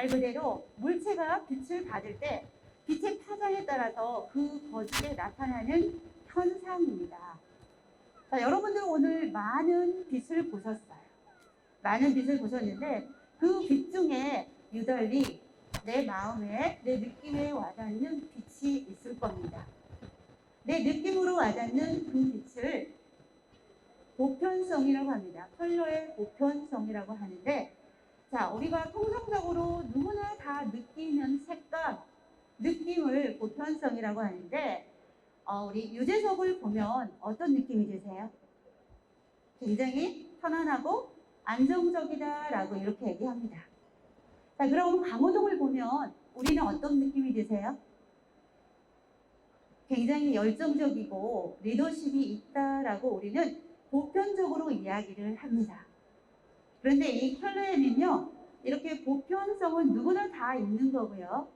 말 그대로 물체가 빛을 받을 때 빛의 파장에 따라서 그 거기에 나타나는 현상입니다. 자, 여러분들 오늘 많은 빛을 보셨어요. 많은 빛을 보셨는데 그 빛 중에 유달리 내 마음에 내 느낌에 와닿는 빛이 있을 겁니다. 내 느낌으로 와닿는 그 빛을 보편성이라고 합니다. 컬러의 보편성이라고 하는데 자, 우리가 통상적으로 누구나 다 느끼는 색감, 느낌을 보편성이라고 하는데 어, 우리 유재석을 보면 어떤 느낌이 드세요? 굉장히 편안하고 안정적이다라고 이렇게 얘기합니다. 자, 그럼 강호동을 보면 우리는 어떤 느낌이 드세요? 굉장히 열정적이고 리더십이 있다라고 우리는 보편적으로 이야기를 합니다. 그런데 이 컬러에는요, 이렇게 보편성은 누구나 다 있는 거고요.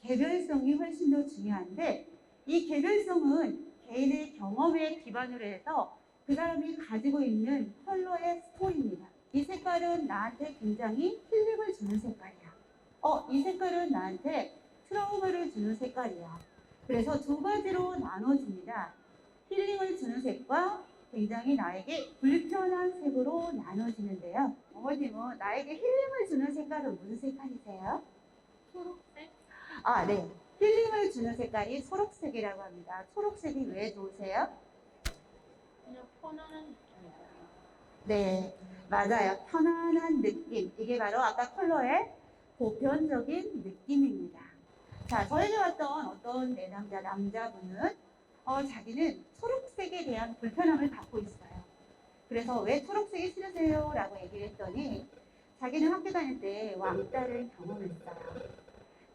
개별성이 훨씬 더 중요한데, 이 개별성은 개인의 경험에 기반으로 해서 그 사람이 가지고 있는 컬러의 스토리입니다. 이 색깔은 나한테 굉장히 힐링을 주는 색깔이야. 어, 이 색깔은 나한테 트라우마를 주는 색깔이야. 그래서 두 가지로 나눠집니다. 힐링을 주는 색과 굉장히 나에게 불편한 색으로 나눠지는데요. 어머님은 나에게 힐링을 주는 색깔은 무슨 색깔이세요? 초록색? 아, 네. 힐링을 주는 색깔이 초록색이라고 합니다. 초록색이 왜 좋으세요? 그냥 편안한 느낌이에요. 네, 맞아요. 편안한 느낌. 이게 바로 아까 컬러의 보편적인 느낌입니다. 자, 저에게 왔던 어떤 내 남자, 남자분은, 어, 자기는 초록색에 대한 불편함을 갖고 있어요. 그래서 왜 초록색이 싫으세요? 라고 얘기를 했더니, 자기는 학교 다닐 때 왕따를 경험했어요.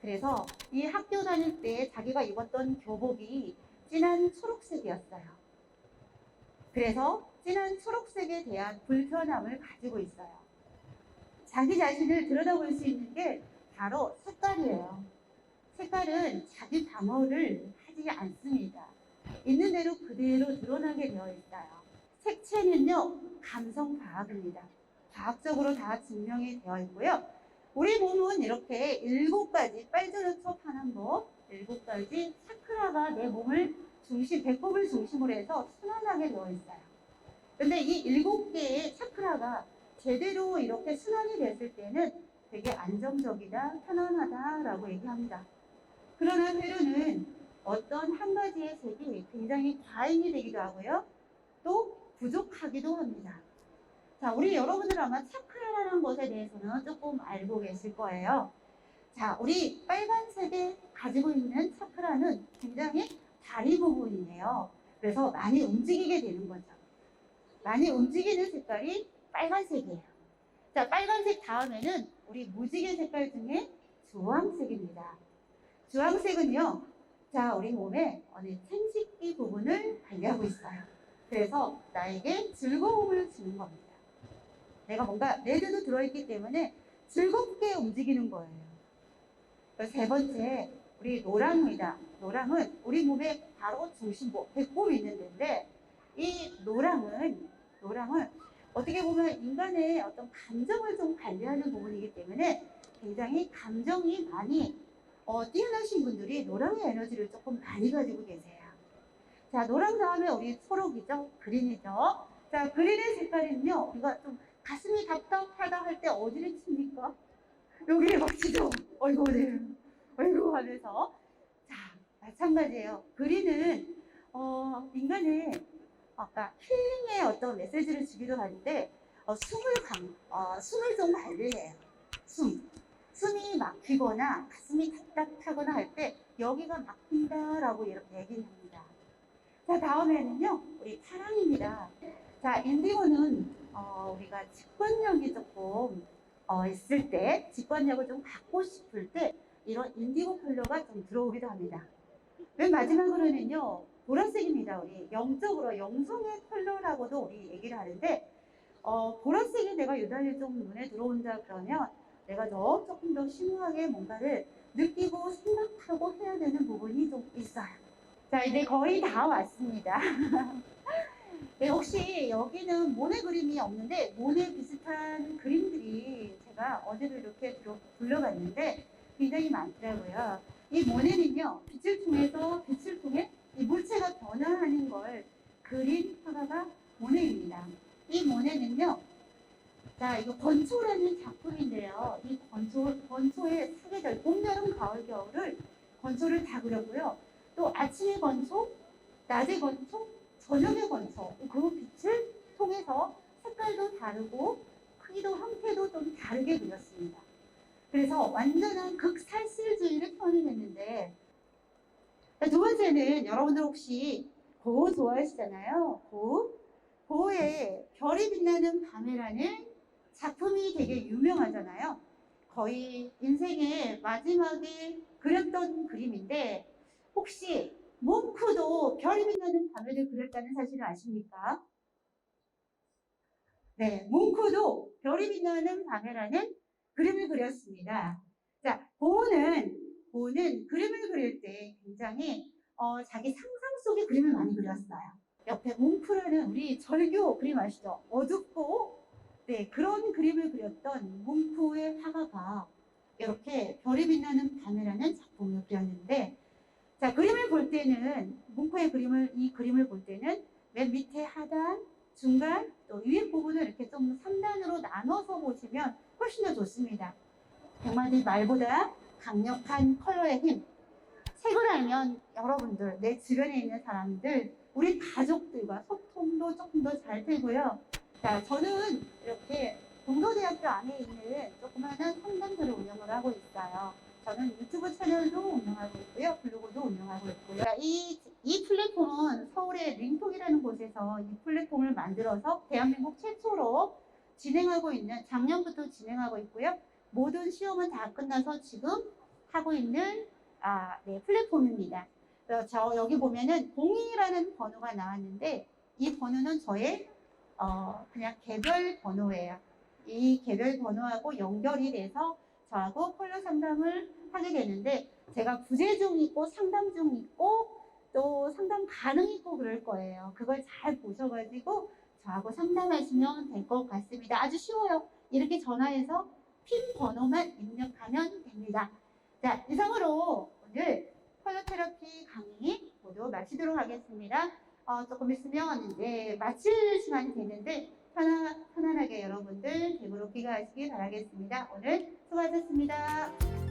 그래서 이 학교 다닐 때 자기가 입었던 교복이 진한 초록색이었어요. 그래서 진한 초록색에 대한 불편함을 가지고 있어요. 자기 자신을 들여다볼 수 있는 게 바로 색깔이에요. 색깔은 자기 방어를 하지 않습니다. 있는 대로 그대로 드러나게 되어 있어요. 색채는요, 감성 과학입니다. 과학적으로 다 증명이 되어 있고요. 우리 몸은 이렇게 일곱 가지, 빨주노 초 파남보, 일곱 가지 차크라가 내 몸을 중심, 배꼽을 중심으로 해서 순환하게 되어 있어요. 근데 이 일곱 개의 차크라가 제대로 이렇게 순환이 됐을 때는 되게 안정적이다, 편안하다라고 얘기합니다. 그러나 때로는 어떤 한 가지의 색이 굉장히 과잉이 되기도 하고요. 또 부족하기도 합니다. 자, 우리 여러분들 아마 차크라라는 것에 대해서는 조금 알고 계실 거예요. 자, 우리 빨간색에 가지고 있는 차크라는 굉장히 다리 부분이에요. 그래서 많이 움직이게 되는 거죠. 많이 움직이는 색깔이 빨간색이에요. 자, 빨간색 다음에는 우리 무지개 색깔 중에 주황색입니다. 주황색은요, 자, 우리 몸에 어느 생식기 부분을 관리하고 있어요. 그래서 나에게 즐거움을 주는 겁니다. 내가 뭔가 레드도 들어있기 때문에 즐겁게 움직이는 거예요. 세 번째, 우리 노랑입니다. 노랑은 우리 몸의 바로 중심부, 배꼽이 있는 데인데, 이 노랑은, 노랑은 어떻게 보면 인간의 어떤 감정을 좀 관리하는 부분이기 때문에 굉장히 감정이 많이 어, 뛰어나신 분들이 노랑의 에너지를 조금 많이 가지고 계세요. 자, 노랑 다음에 우리 초록이죠? 그린이죠? 자, 그린의 색깔은요, 우리가 좀 가슴이 답답하다 할 때 어디를 칩니까? 여기에 막 치죠? 어이구, 네. 어이구 하면서. 자, 마찬가지예요. 그린은, 어, 인간의 아까 힐링의 어떤 메시지를 주기도 하는데, 어, 숨을 강, 어, 숨을 좀 관리해요. 숨. 숨이 막히거나 가슴이 답답하거나 할 때 여기가 막힌다라고 이렇게 얘기를 합니다. 자, 다음에는요, 우리 파랑입니다. 자, 인디고는 어, 우리가 직관력이 조금 어, 있을 때, 직관력을 좀 갖고 싶을 때 이런 인디고 컬러가 좀 들어오기도 합니다. 맨 마지막으로는요, 보라색입니다. 우리 영적으로 영성의 컬러라고도 우리 얘기를 하는데, 어, 보라색이 내가 유달리 좀 눈에 들어온다 그러면 내가 더 조금 더 심오하게 뭔가를 느끼고 생각하고 해야 되는 부분이 좀 있어요. 자, 이제 거의 다 왔습니다. 네, 혹시 여기는 모네 그림이 없는데 모네 비슷한 그림들이 제가 어제도 이렇게 들어, 불러봤는데 굉장히 많더라고요. 이 모네는요, 빛을 통해서 빛을 통해 이 물체가 변화하는 걸 그린 화가가 모네입니다. 이 모네는요, 자, 이거 건초라는 작품인데요. 이 건초, 건초의 사계절, 봄, 여름, 가을, 겨울을 건초를 다 그렸고요. 또 아침의 건초, 낮의 건초, 저녁의 건초, 그 빛을 통해서 색깔도 다르고 크기도 형태도 좀 다르게 그렸습니다. 그래서 완전한 극살실주의를 표현했는데 두 번째는 여러분들 혹시 고우 좋아하시잖아요. 고우. 고우의 별이 빛나는 밤이라는 작품이 되게 유명하잖아요. 거의 인생의 마지막에 그렸던 그림인데 혹시 몽크도 별이 빛나는 밤을 그렸다는 사실을 아십니까? 네, 몽크도 별이 빛나는 밤에라는 그림을 그렸습니다. 자, 보우는 보우는 그림을 그릴 때 굉장히 어, 자기 상상 속의 그림을 많이 그렸어요. 옆에 몽크라는 우리 절교 그림 아시죠? 어둡고 네, 그런 그림을 그렸던 뭉프의 화가가 이렇게 별이 빛나는 밤이라는 작품을 그렸는데 자 그림을 볼 때는 뭉프의 그림을 이 그림을 볼 때는 맨 밑에 하단, 중간, 또 위에 부분을 이렇게 좀 3단으로 나눠서 보시면 훨씬 더 좋습니다. 백마디 말보다 강력한 컬러의 힘. 색을 알면 여러분들, 내 주변에 있는 사람들, 우리 가족들과 소통도 조금 더 잘 되고요. 자, 저는 이렇게 동서대학교 안에 있는 조그마한 상담소를 운영을 하고 있어요. 저는 유튜브 채널도 운영하고 있고요. 블로그도 운영하고 있고요. 자, 이, 이 플랫폼은 서울의 링통이라는 곳에서 이 플랫폼을 만들어서 대한민국 최초로 진행하고 있는, 작년부터 진행하고 있고요. 모든 시험은 다 끝나서 지금 하고 있는 아, 네, 플랫폼입니다. 그래서 저 여기 보면은 02라는 번호가 나왔는데 이 번호는 저의 어, 그냥 개별 번호예요. 이 개별 번호하고 연결이 돼서 저하고 컬러 상담을 하게 되는데 제가 부재 중 있고 상담 중 있고 또 상담 가능 있고 그럴 거예요. 그걸 잘 보셔가지고 저하고 상담하시면 될 것 같습니다. 아주 쉬워요. 이렇게 전화해서 핀 번호만 입력하면 됩니다. 자, 이상으로 오늘 컬러 테라피 강의 모두 마치도록 하겠습니다. 어, 조금 있으면 이제 마칠 시간이 되는데 편안, 편안하게 여러분들 댁으로 귀가하시기 바라겠습니다. 오늘 수고하셨습니다.